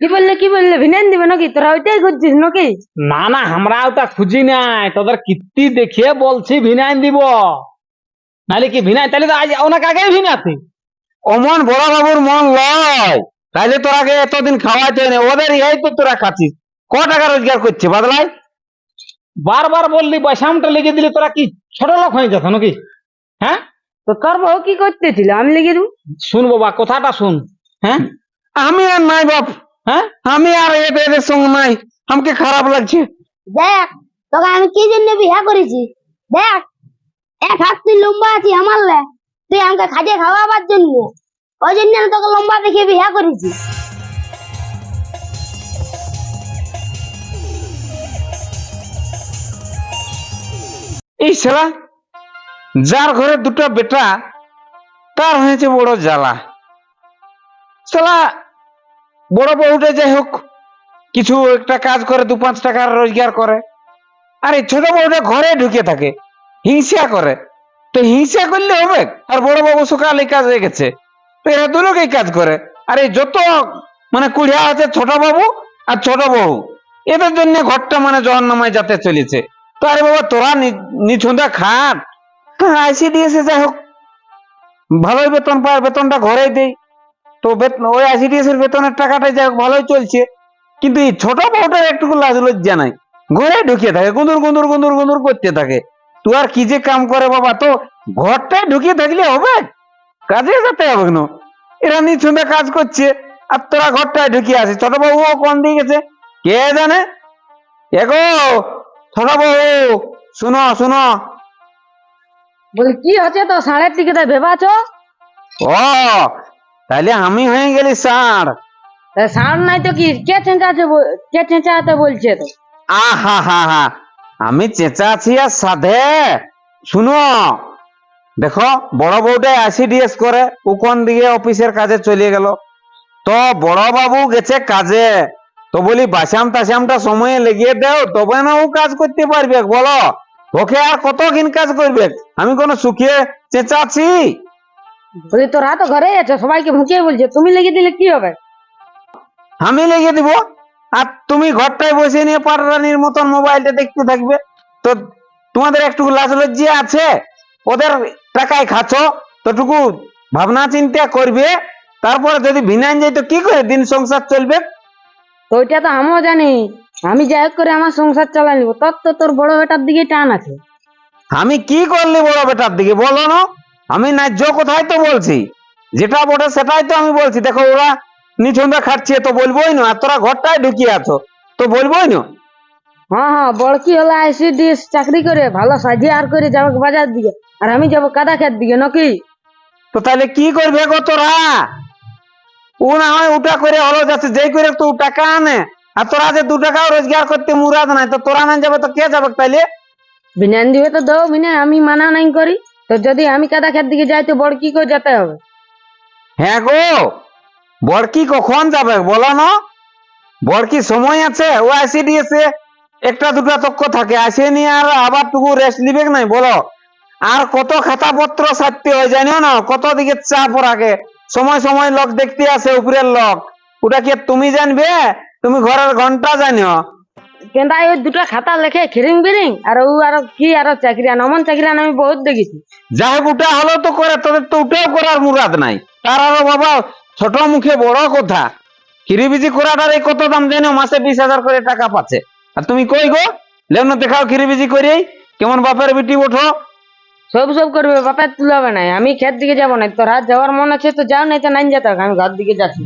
কি বললে কি বললে? ভিনাইন দিবে নাকি? তোরা ওইটাই করছিস নাকি? না না আমরা ওটা খুঁজি নাই। তোদের কীর্তি দেখিয়ে বলছি ভিনাইন দিব। নাহলে কি ভিনাই তাহলে তো আজ অনেক আগেই ভিনাতি। অমন বড় বাবুর মন লয়। তাইলে তোরাকে এতদিন খাওয়াইতে না ওদের এই তো তোরা খাচ্ছিস। ক টাকা রোজগার করছে বাদলাই? বারবার বললি বৈশামটা লেগে দিলে তোরা কি ছোট লোক হয়ে যেত নাকি? হ্যাঁ? তো তোর বউ কি করতেছিল? আমি লিখে দেবো। শুন বাবা কথাটা শুন। হ্যাঁ? আমি আর নাই বাপ। হ্যাঁ? আমি আর এদের সঙ্গে নাই। আমাকে খারাপ লাগছে। দেখ তোকে আমি কি জন্য বিয়া করেছি? দেখ এক হাত তুই লম্বা আছি আমার লে। তুই আমাকে খাজে খাওয়াবার জন্য। ওই জন্য আমি তোকে লম্বা দেখে বিয়া করেছি। এই ছেলা যার ঘরে দুটো বেটা তার হয়েছে বড় জ্বালা। ছেলা বড় বউটা যাই হোক, কিছু একটা কাজ করে, দু পাঁচ টাকার রোজগার করে। আর এই ছোট বউটা ঘরে ঢুকে থাকে, হিংসা করে। তো হিংসা করলে হবে, আর বড় বাবু সকালে হয়ে গেছে। তো এরা দুলোকেই কাজ করে। আর এই যত মানে কুড়িয়া আছে ছোট বাবু আর ছোট বউ, এদের জন্য ঘরটা মানে জহন্নামায় যাতে চলেছে। তো আরে বাবা, তোরা নি- নিছন্দা খাট। আইসি দিয়েছে, যাই হোক। ভালোই বেতন পায়, বেতনটা ঘরেই দেই। তো ওই আইসিডিএস এর বেতনের টাকাটাই যাই ভালোই চলছে। কিন্তু এই ছোট বউটার একটুকু লাজ লজ্জা নাই। ঘরে ঢুকিয়ে থাকে গুঁদুর গুঁদুর গুঁদুর গুঁদুর করতে থাকে। তুই আর কি যে কাম করে বাবা তো ঘরটায় ঢুকিয়ে থাকলে হবে? কাজে যেতে হবে না এরা নিছন্দে কাজ করছে আর তোরা ঘরটায় ঢুকিয়ে আছিস। ছোট বউও কোন দিয়ে গেছে? কে জানে? এগো ছোট বউ শুনো শুনো। বলি কি হচ্ছে তো? সাড়ের দিকে তাই ভেবাছ ও তাহলে আমি হয়ে গেলি ষাঁড় সাউন্ড নাই তো কি? কে বল- কে চেঁচাতে বলছে? তো আহা হা হা। আমি চেঁচাছি আর সাধে। শুনো দেখো বড় বউটাই আইসিডিএস করে ও কোন দিকে অফিসের কাজে চলে গেল? তো বড় বাবু গেছে কাজে। তো বলি বাসাম টাসামটা সময়ে লেগিয়ে দেও তবে না ও কাজ করতে পারবে বলো। ওকে আর কতদিন কাজ করবে? আমি কোনো সুখিয়ে চেঁচাছি? বলি তোরা তো ঘরেই আছো সবাইকে ভুকিয়ে বলছে তুমি লেগে দিলে কি হবে? আমি লেগে দিব। আর তুমি ঘরটায় বসে নিয়ে পাটরানির মতন মোবাইলটা দেখতে থাকবে। তো তোমাদের একটু লাজ লজ্জা আছে? ওদের টাকায় খাচ্ছ তোটুকু ভাবনা চিন্তা করবে। তারপরে যদি ভিনাইন যাই তো কি করে দিন সংসার চলবে? তো ওইটা তো আমিও জানি। আমি যাই হোক করে আমার সংসার চালাই নিবো। তোর তো তোর বড় বেটার দিকে টান আছে। আমি কি করলি বড় বেটার দিকে? বলো না। আমি ন্যায্য কোথায় তো বলছি। যেটা বটে সেটাই তো আমি বলছি। দেখো ওরা নিছন্দা খাচ্ছে তো বলবোই না। আর তোরা ঘরটায় ঢুকিয়ে আছো তো বলবোই না? হ্যাঁ হ্যাঁ বড়কি হলো আইসিডিএস চাকরি করে ভালো সাজিয়ে আর করে যাব বাজার দিকে। আর আমি যাব কাদা খেত দিকে নাকি? তো তাহলে কি করবে গো তোরা? ও না হয় ওটা করে হলো যাচ্ছে যেই করে তো টাকা আনে আর তোরা যে দু টাকাও রোজগার করতে মুরাদ নাই তো তোরা না যাবে তো কে যাবে তাইলে? বিনান দিবে তো দাও বিনা আমি মানা নাই করি। তো যদি আমি কাদা খেত দিকে যাই, তো বড় কি করে যেতে হবে? হ্যাঁ গো বড়কি কখন যাবে বলো না? বড়কি সময় আছে? ও আসে দিয়েছে। একটা দুটা তক্ক থাকে, আসে নিয়ে আর আবার টুকু রেস্ট নিবে নাই? বলো। আর কত খাতাপত্র সারতে হয় জানিও না? কত দিকে চাপ রাখে সময় সময় লোক দেখতে আসে, উপরের লোক। ওটা কি তুমি জানবে? তুমি ঘরের ঘণ্টা জানিও। কিন্তু ওই দুটো খাতা লেখে খিরিং বিরিং আর ও আর কি আর চাকরি আন অমন চাকরি আমি বহুত দেখেছি। যাই হোক ওটা হলো তো করে তোদের তো ওটাও করার মুরাদ নাই। তার আরও বাবা ছোট মুখে বড় কথা। কিরিবিজি করাটার এই কত দাম জানো মাসে বিশ হাজার করে টাকা পাচ্ছে। আর তুমি কই গো লেমন দেখাও কিরিবিজি করে কেমন বাপের বিটি ওঠো সব সব করবে বাপের তুলাবে নাই আমি খেত দিকে যাব না তোর হাত যাওয়ার মন আছে তো যাও নাই তো নাই যেতে আমি ঘর দিকে যাচ্ছি।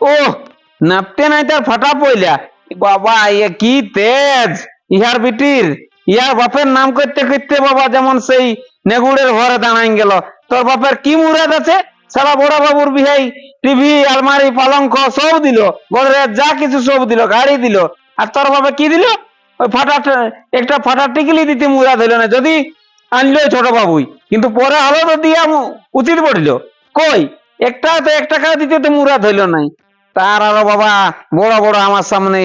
ও নাপতে নাই তার ফাটা পইলা। বাবা ইয়ে কি তেজ? ইহার বিটির, ইহার বাপের নাম করতে করতে বাবা যেমন সেই নেগুড়ের ঘরে দাঁড়াই গেল। তোর বাপের কি মুরাদ আছে? সারা বড় বাবুর বিহাই, টিভি, আলমারি, পালঙ্ক সব দিল। গড়ের যা কিছু সব দিল, গাড়ি দিল। আর তোর বাবা কি দিল? ওই ফাটা একটা ফাটা টিকলি দিতে মুরাদ হইল না। যদি আনলো ছোট বাবুই, কিন্তু পরে হলো তো দিয়া উচিত পড়িল। কই? একটা তো এক টাকা দিতে তো মুরাদ হইল নাই। তার আরও বাবা, বড় বড় আমার সামনে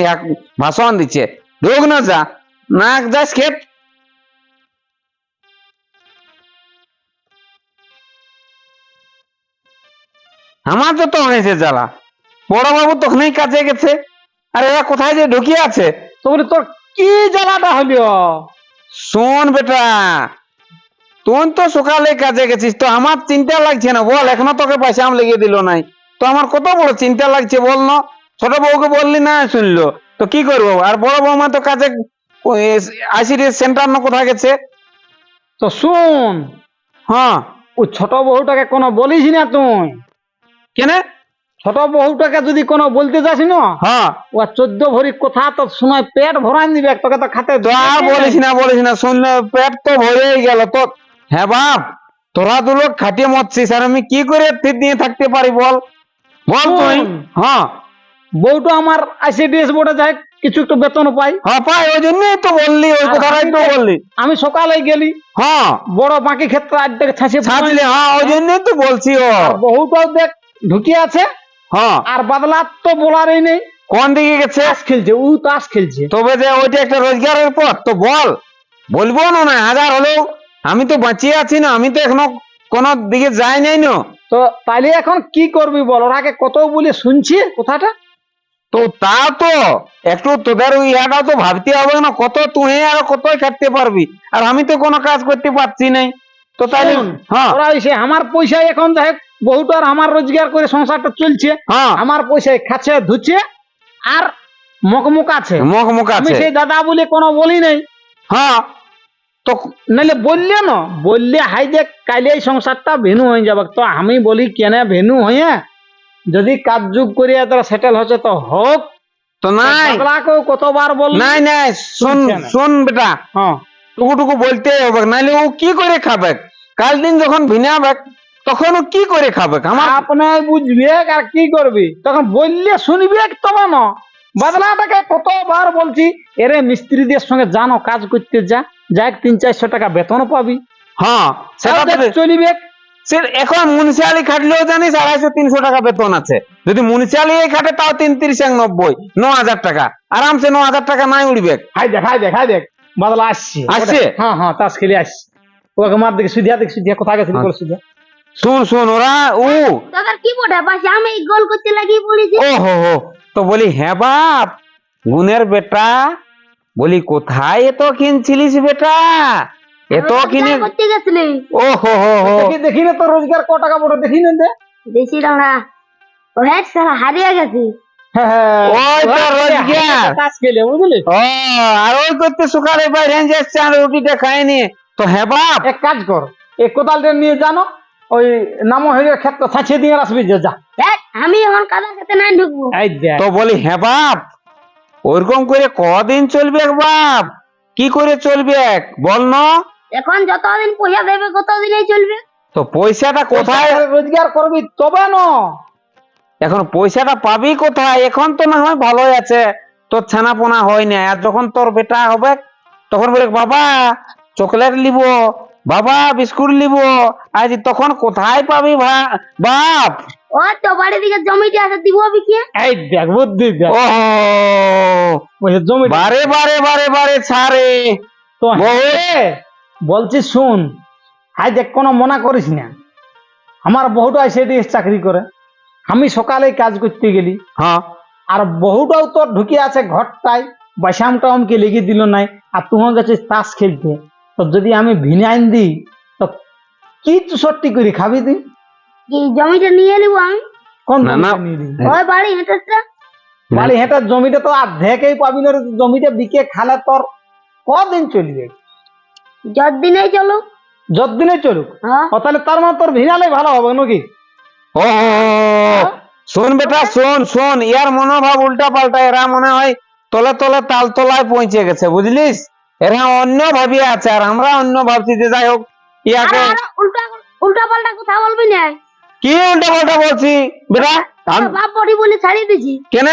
ভাষণ দিচ্ছে। ঢোক না যা, নাক যাস খেত। আমার তো তো হয়েছে জ্বালা। বড় বাবু তখনই কাজে গেছে। আর এরা কোথায় যে ঢুকিয়ে আছে? তো বলি, তোর কি জ্বালাটা হলো শোন বেটা, তুই তো সকালে কাজে গেছিস, তো আমার চিন্তা লাগছে না। বল, এখনও তোকে পয়সা আম লেগে দিল নাই। তো আমার কত বড় চিন্তা লাগছে বল না? ছোট বউকে বললি না শুনলো। তো কি করব? আর বড় বৌমা তো কাজে আইসিডি সেন্টার না কোথায় গেছে? তো শুন। হ্যাঁ। ওই ছোট বহুটাকে কোনো বলিস না তুই। কেন? ছোট বহুটাকে যদি কোনো বলতে যাস না হ্যাঁ। ও চোদ্দ ভরি কথা তো শোনায় পেট ভরাই দিবে তোকে তো খাতে আর বলিস না বলিস না শুনলে পেট তো ভরেই গেল। তো হ্যাঁ বাপ তোরা দু লোক খাটিয়ে মরছিস আর আমি কি করে দিয়ে থাকতে পারি বল? বল তুই। হ্যাঁ বউটা আমার আইসিডিএস বোর্ডে যায় কিছু একটু বেতন পাই হ্যাঁ পাই ওই জন্যই তো বললি ওই কথাটাই তো বললি। আমি সকালে গেলি। হ্যাঁ। বড় বাকি ক্ষেত্রে আজ থেকে ছাঁচে হ্যাঁ ওই জন্যই তো বলছি ও। বহুটাও দেখ ঢুকিয়ে আছে। হ্যাঁ। আর বাদলার তো বলারই নেই। কোন দিকে গেছে? তাস খেলছে ও তাস খেলছে। তবে যে ওইটা একটা রোজগারের পথ তো বল। বলব না না হাজার হলেও। আমি তো বাঁচিয়ে আছি না আমি তো এখনও কোন দিকে যাই নাই না। তো তাইলে এখন কি করবি বল? ওরাকে কত বলে শুনছি কথাটা? তো তা তো একটু তোদের ওই ইয়াটাও তো ভাবতে হবে না কত তুই আর কতই খাটতে পারবি। আর আমি তো কোনো কাজ করতে পারছি নাই। তো তাইলে হ্যাঁ। ওরা এসে আমার পয়সায় এখন দেখ বহুটার আমার রোজগার করে সংসারটা চলছে। হ্যাঁ। আমার পয়সায় খাচ্ছে ধুচ্ছে আর মকমুক আছে। মুখ মুখ আমি আছে। সেই দাদা বলে কোনো বলি নাই। হ্যাঁ। তো নাহলে বললে না বললে হাই যে কাইলে এই সংসারটা ভেনু হয়ে যাবে। তো আমি বলি কেন ভেনু হয়ে যদি কাজ যুগ করিয়া তারা সেটেল হচ্ছে তো হোক। তো নাই। কতবার বল নাই নাই শুন। শুন বেটা। হ্যাঁ। টুকু টুকু বলতে হবে নাইলে ও কি করে খাবে? কাল দিন যখন ভিনাবে তখন ও কি করে খাবে? আমার আপনি বুঝবে আর কি করবি? তখন বললে শুনবে তবে না। বাদলাটাকে কতবার বলছি এরে মিস্ত্রিদের সঙ্গে জানো কাজ করতে যা। যাক তিন চারশো টাকা বেতন পাবি। হ্যাঁ সেটা চলিবে। সে এখন মুনিশিয়ালি খাটলেও জানিস আড়াইশো তিনশো টাকা বেতন আছে। যদি মুনিশিয়ালি খাটে তাও তিন তিরিশ এক নব্বই ন হাজার টাকা। আরামসে ন হাজার টাকা নাই উঠবে হাই দেখ হাই দেখ হাই দেখ বাদলা আসছে। আসছে? হ্যাঁ হ্যাঁ তাস খেলে আসছে। ওকে মার দেখে সুধিয়া দেখে সুধিয়া কোথায় গেছিল বল সুধিয়া শুন শুন ওরা ও। তোদের কি বোধ পাশে আমি গোল করতে লাগিয়ে পড়েছি ও হো হো। তো বলি হ্যাঁ বাপ গুনের বেটা বলি কোথায় এত কিনছিলিস বেটা? এত কিনে করতে গেছিলি। ও হো হো হো। দেখি দেখি না তো রোজগার ক টাকা বড় দেখি না দে। বেশি টাকা ও হ্যাঁ সারা হারিয়ে গেছি। হ্যাঁ, হ্যাঁ। ওই তো রোজগার। খেলে বুঝলি? ও আর ওই করতে সকালে বাইরে যাচ্ছে আর রুটিটা খায়নি। তো হ্যাঁ বাপ। এক কাজ কর এই কোদালটা নিয়ে জানো ওই নামো হয়ে ক্ষেত্র ছাঁচিয়ে দিয়ে আসবি যে যা। আমি এখন কাদা খেতে নাই ঢুকবো। তো বলি হ্যাঁ বাপ ওরকম করে কদিন চলবে বাপ? কি করে চলবে বল না। এখন যতদিন পয়সা দেবে কতদিনই চলবে। তো পয়সাটা কোথায়? রোজগার করবি তবে না। এখন পয়সাটা পাবি কোথায়? এখন তো না হয় ভালোই আছে। তোর ছানাপোনা হয় না আর যখন তোর বেটা হবে তখন বলে বাবা চকলেট লিব বাবা বিস্কুট লিব। আজ তখন কোথায় পাবি ভা- বাপ? ও তো বাড়ি দিকে জমিটি আছে দিব বিকিয়ে এই দেখ বুদ্ধি দেখ। ও বলছে জমি বারে বারে বারে বারে ছাড়ে। তো বলছি শুন হাই দেখ কোনো মনা করিস না। আমার বহুটা সেটি চাকরি করে। আমি সকালে কাজ করতে গেলি। হ্যাঁ। আর বহুটাও তো ঢুকে আছে ঘরটায় বাইসামটা আমাকে লেগে দিল নাই আর তোমার কাছে তাস খেলতে। তো যদি আমি ভিনাইন দিই তো কি চুষট্টি করি খাবি তুই? কি জমিটা নিয়ে নিব আমি। কোন না, না। জমিটা নিয়ে ওই বাড়ি হেঁটেছে। বালি হেঁটার জমিটা তো অর্ধেকই পাবি না রে, জমিটা বিকে খালে তোর কদিন চলবে? যতদিনই চলুক। যতদিনে চলুক? হ্যাঁ। ও তাহলে তার মানে তোর ভিনালে ভালো হবে নাকি? ও শোন বেটা শোন শোন ইয়ার মনোভাব উল্টা পাল্টা এরা মনে হয় তলে তলে তাল তলায় পৌঁছে গেছে বুঝলিস? এরা অন্য ভাবিয়ে আছে আর আমরা অন্য ভাবছি যে যাই হোক ইয়াকে আর উল্টা উল্টা পাল্টা কথা বলবি না। কি উল্টা পাল্টা বলছি বেটা? আম- বাপ বড়ি বলে ছাড়িয়ে দিছি কেন?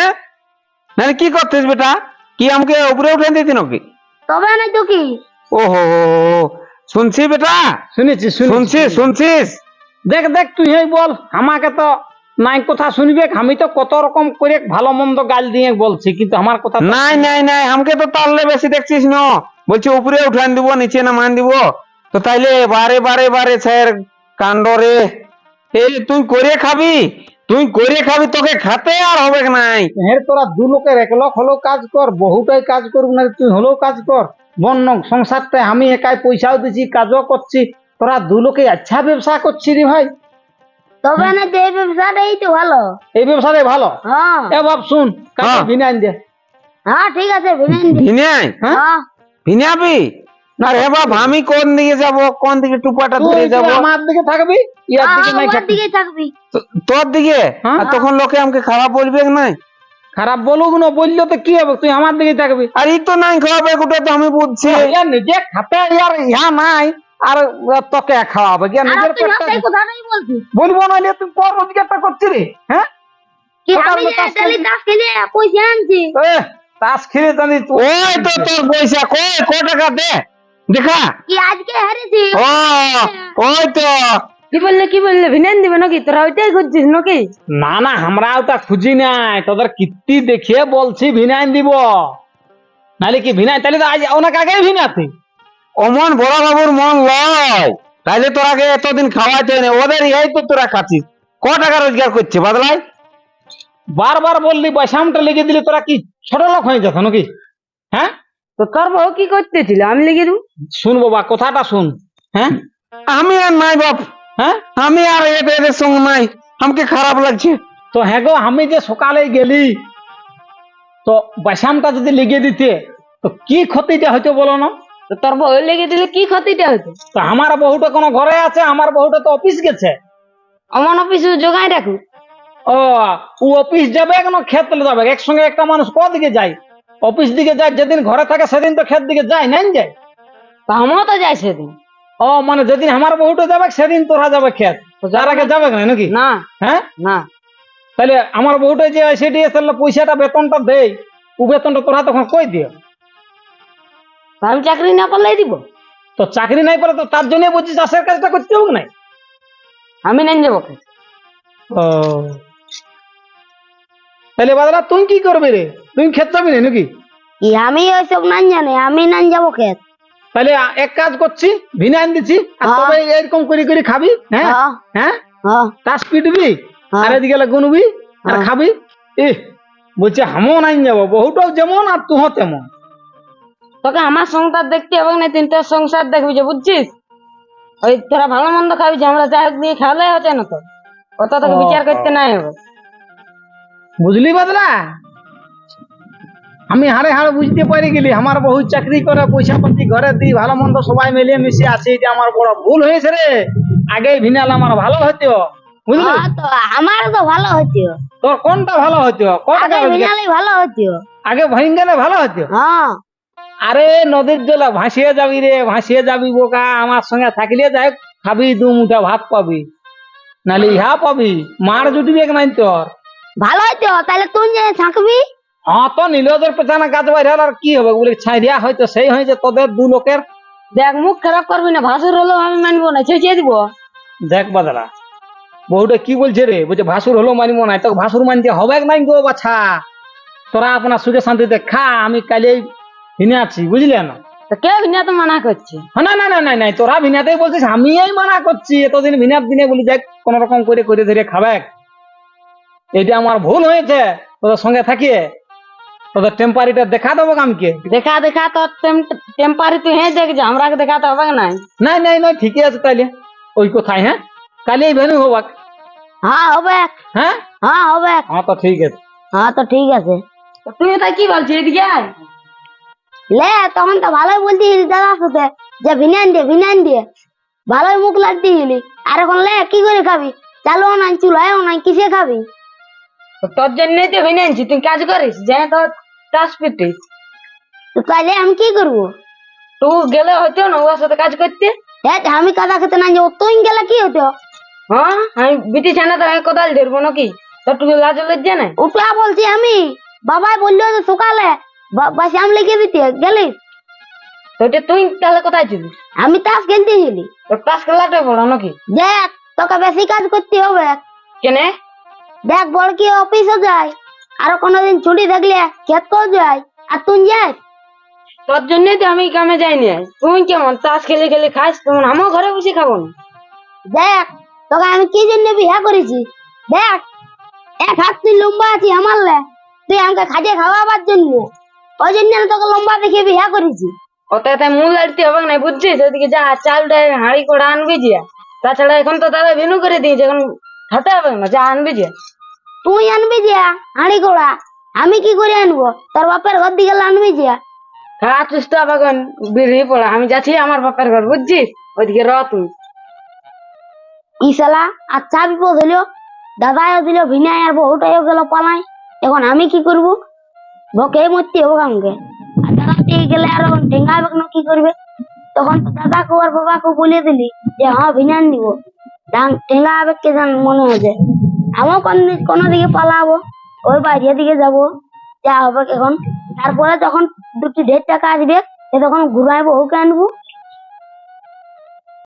না কি করছিস বেটা? কি আমাকে উপরে উঠে দিতি নাকি? তবে নাই তো কি? ও হো শুনছি বেটা? শুনেছি শুনছিস শুনছিস? দেখ দেখ তুই বল আমাকে তো নাই কথা শুনবে আমি তো কত রকম করে ভালো মন্দ গাল দিয়ে বলছি কিন্তু আমার কথা নাই নাই নাই আমাকে তো তাহলে বেশি দেখছিস ন। বলছি উপরে উঠান দিব নিচে নামান দিব। তো তাইলে বারে বারে বারে স্যার কাণ্ড রে। এই তুই করে খাবি তুই করে খাবি তোকে খাতে আর হবে নাই? হের তোরা দু লোকের এক লোক হলেও কাজ কর বহুটাই কাজ করবি না তুই হলেও কাজ কর। বন্য সংসারটা আমি একাই পয়সাও দিচ্ছি কাজও করছি তোরা দু লোকে আচ্ছা ব্যবসা করছি রে ভাই। তবে না এই ব্যবসাটাই তো ভালো। এই ব্যবসাটাই ভালো? হ্যাঁ। এ বাপ শুন কাকে। ভিনে আন দে হ্যাঁ ঠিক আছে ভিনেন দি হ্যাঁ? হ্যাঁ ভিনাবি না বাপ আমি কোন দিকে যাব? কোন দিকে টুপাটা ধরে যাব? আমার দিকে থাকবি? ইয়ার দিকে নাই থাকবি? তোর দিকে? হ্যাঁ? আর তখন লোকে আমাকে খারাপ বলবে নাই? খারাপ বলুক না বললে তো কি হবে? তুই আমার দিকে থাকবি। আর ই তো নাই খাওয়াবে গোটা তো আমি বুঝছি। নিজে খাতে ইয়ার ইহা নাই আর তোকে খাওয়াবে কি? নিজের পেটটা বলব? নাহলে তুই পর রোজগারটা করছিস রে হ্যাঁ? তাস খেলে পয়সা আনছি। এ, তাস খেলে জানি তুই ওই তো তোর পয়সা কই ক টাকা দে? দেখা কি আজকে হারেছি ও ওই তো কি বললে কি বললে? ভিনেন দিবে নাকি? তোরা ওইটাই করছিস নাকি? না না আমরা ওটা খুঁজি নাই। তোদের কীর্তি দেখিয়ে বলছি ভিনাই দিব। নাহলে কি ভিনাই তাহলে তো আজ ওনাকে আগেই ভিনাতি অমন বড় বাবুর মন লয়। তোরাকে এতদিন খাওয়াইতে না ওদের ইহাই তো তোরা খাচ্ছিস। ক টাকা রোজগার করছে বাদলাই? বারবার বললি বৈশামটা লেগে দিলে তোরা কি ছোট লোক হয়ে যেত নাকি? হ্যাঁ? তো তোর বউ কি করতেছিল? আমি লিখে দেবো। শুন বাবা কথাটা শুন। হ্যাঁ? আমি আর নাই বাপ। হ্যাঁ? আমি আর এদের সঙ্গে নাই। আমাকে খারাপ লাগছে। তো হ্যাঁ গো আমি যে সকালে গেলি তো বৈশামটা যদি লেগে দিতে তো কি ক্ষতিটা হইতো বলো না? তো তোর বউ লেগে দিলে কি ক্ষতিটা হতো তো আমার বহুটা কোনো ঘরে আছে? আমার বহুটা তো অফিস গেছে। আমার অফিসে জোগাই রাখু। ও ও অফিস যাবে কেন ক্ষেত যাবে। একসঙ্গে একটা মানুষ ক দিকে যায়। অফিস দিকে যায় যেদিন ঘরে থাকে সেদিন তো ক্ষেত দিকে যায় নাই যায়। তা আমারও তো যাই সেদিন। ও মানে যেদিন আমার বহুটা যাবে সেদিন তোরা যাবে ক্ষেত। তো তার আগে যাবে না নাকি? না। হ্যাঁ? না। তাহলে আমার বহুটা যে সেটি তাহলে পয়সাটা বেতনটা দেয় ও বেতনটা তোরা তখন কই দিও? আমি চাকরি না পারলেই দিব? তো চাকরি নাই পারে তো তার জন্য বলছি চাষের কাজটা করতে হবে নাই? আমি নাই যাব খেতে। ও। তাহলে বাদলা তুই কি করবি রে? তুই ক্ষেত যাবি না নাকি? কি আমি ওইসব নান জানি আমি নান যাব খেত তাহলে এক কাজ করছি ভিনা আন দিচ্ছি আর। তবে এরকম করে করে খাবি হ্যাঁ? হ্যাঁ? তাস পিটবি। আর এদিকে গুনবি আর। খাবি। এ বলছে হামও নাই যাব বহুটাও যেমন আর তুহও তেমন। তোকে আমার সংসার দেখতে হবে না তিনটা সংসার দেখবি যে বুঝছিস? ওই তোরা ভালো মন্দ খাবি যে আমরা চাই দিয়ে খাওয়ালে হচ্ছে না তো। অত তোকে বিচার করতে নাই হবে। বুঝলি বাদলা? আমি হাড়ে হাড়ে বুঝতে পারি গেলি আমার বহু চাকরি করে পয়সা পাতি ঘরে দিই ভালো মন্দ সবাই মিলিয়ে মিশে আছে এটা আমার বড় ভুল হয়েছে রে। আগে ভিনাল আমার ভালো হতো বুঝলি? হ্যাঁ, তো আমার তো ভালো হতো তোর কোনটা ভালো হতো ক আগে টাকা রোজগার? ভিনালে ভালো হতো আগে ভয়ঙ্করে ভালো হতো হ্যাঁ। আরে নদীর জলে ভাসিয়ে যাবি রে ভাসিয়ে যাবি বোকা আমার সঙ্গে থাকলে যাই খাবি দু মুঠা ভাত পাবি। নালে ইহা পাবি মার জুটবি এক নাই তোর। ভালো হতো তাহলে তুই থাকবি? হ্যাঁ তো নীলজের পেছনে গাছ বাইরে আর কি হবে? বলে ছাইরিয়া হয়তো সেই হয়েছে তোদের দু লোকের। দেখ মুখ খারাপ করবি না ভাসুর হলেও আমি মানবো না চেঁচিয়ে দিব। দেখ বাদলা বহুটা কি বলছে রে? বলছে ভাসুর হলো মানিব না তো ভাসুর মানতে হবে নাই গো বাছা। তোরা আপনার সুখে শান্তিতে খা আমি কালেই ভিনে আছি বুঝলি না? তো কে বিনা তো মানা করছে। হ্যাঁ, না না না না না তোরা ভিনাতেই বলছিস আমি এই মানা করছি। এতদিন ভিনার দিনে বলি দেখ কোন রকম করে করে ধরে খাবে। এটা আমার ভুল হয়েছে তোদের সঙ্গে থাকিয়ে। তোদের টেম্পারিটা দেখা দেবো কামকে দেখা দেখা তো টেম্পারি তুই হ্যাঁ দেখ যে আমরা দেখাতে হবে না নাই নাই নাই ঠিকই আছে তাইলে ওই কোথায় হ্যাঁ কালি এই ভেনু হবাক হ্যাঁ হবে হ্যাঁ হ্যাঁ হবে হ্যাঁ তো ঠিক আছে হ্যাঁ তো ঠিক আছে তো তুই তাই কি বলছিস এদিকে আয়। লে তখন তো ভালোই বলতে দাদা সাথে যে ভিনান দিয়ে ভিনান দিয়ে ভালোই মুখ লাগতে গেলি আর এখন লে কি করে খাবি চালু নাই চুলায়ও নাই কিসে খাবি তো তোর জন্যই তো ভিনে আনছি তুই কাজ করিস যে তো চাষ পিটিস তো তাইলে আমি কি করব? তুই গেলে হইতো না ওর সাথে কাজ করতে? দেখ আমি কাদা খেতে না যাব তুই গেলে কি হতো হ্যাঁ আমি বিটি ছানা তো আমি কোদাল ধরবো নাকি? তোর টুকু লাজ লজ্জা নাই? উঠা বলছি আমি। বাবাই বলল যে সকালে বাসে আম লিখে দিতে গেলি? তো তুই তাহলে কোথায় ছিলিস আমি তাস খেলতে গেলি। তোর ক্লাস খেলাতে পড়ো নাকি? দেখ তোকে বেশি কাজ করতে হবে। কেনে? দেখ বড় কি অফিসে যায়? আর কোনোদিন ছুটি থাকলে খেতেও যায়? আর তুই যাস? তোর জন্যই তো আমি কামে যাইনি। আজ। তুই কেমন? তাস খেলে খেলে খাস তেমন আমিও ঘরে বসে খাব না। দেখ তোকে আমি কি জন্য বিয়া করেছি? দেখ এক হাত তুই লম্বা আছি আমার লে। তুই আমাকে খাজে খাওয়াবার জন্য। ওই জন্য আমি তোকে লম্বা দেখে বিয়া করেছি। ওতে মূল লাড়তে হবে না বুঝছিস? ওদিকে যা চালটা হাঁড়ি করে আনবি যে। তাছাড়া এখন তো দাদা ভিনু করে দিয়েছে এখন খেতে হবে না যা আনবি যে। তুই আনবি যে হাঁড়ি কোড়া আমি কি করে আনব? তোর বাপের ঘর দিকে আনবি যে খাচ্ছিস তো এখন বেরিয়ে পড়া। আমি যাচ্ছি আমার বাপের ঘর বুঝছিস? ওইদিকে র তুই। কি সালা আচ্ছা বিপদ হইল দাদাও দিল ভিনাই আর বহুটাইও গেল পালাই। এখন আমি কি করব? বকে মরতে হবে আমাকে আর দাদা দিয়ে গেলে আর ঠেঙ্গা না কি করবে? তখন তো দাদাকে আর বাবাকে বলে দিলি যে হ্যাঁ ভিনান দিব ঠেঙ্গা আবেগ কে জান মনে হচ্ছে। আমিও কোন কোনো দিকে পালাবো, ওই বাইরে দিকে যাব, যা হবে এখন। তারপরে যখন দুটি ঢের টাকা আসবে তখন ঘুরাইবো, ওকে আনব।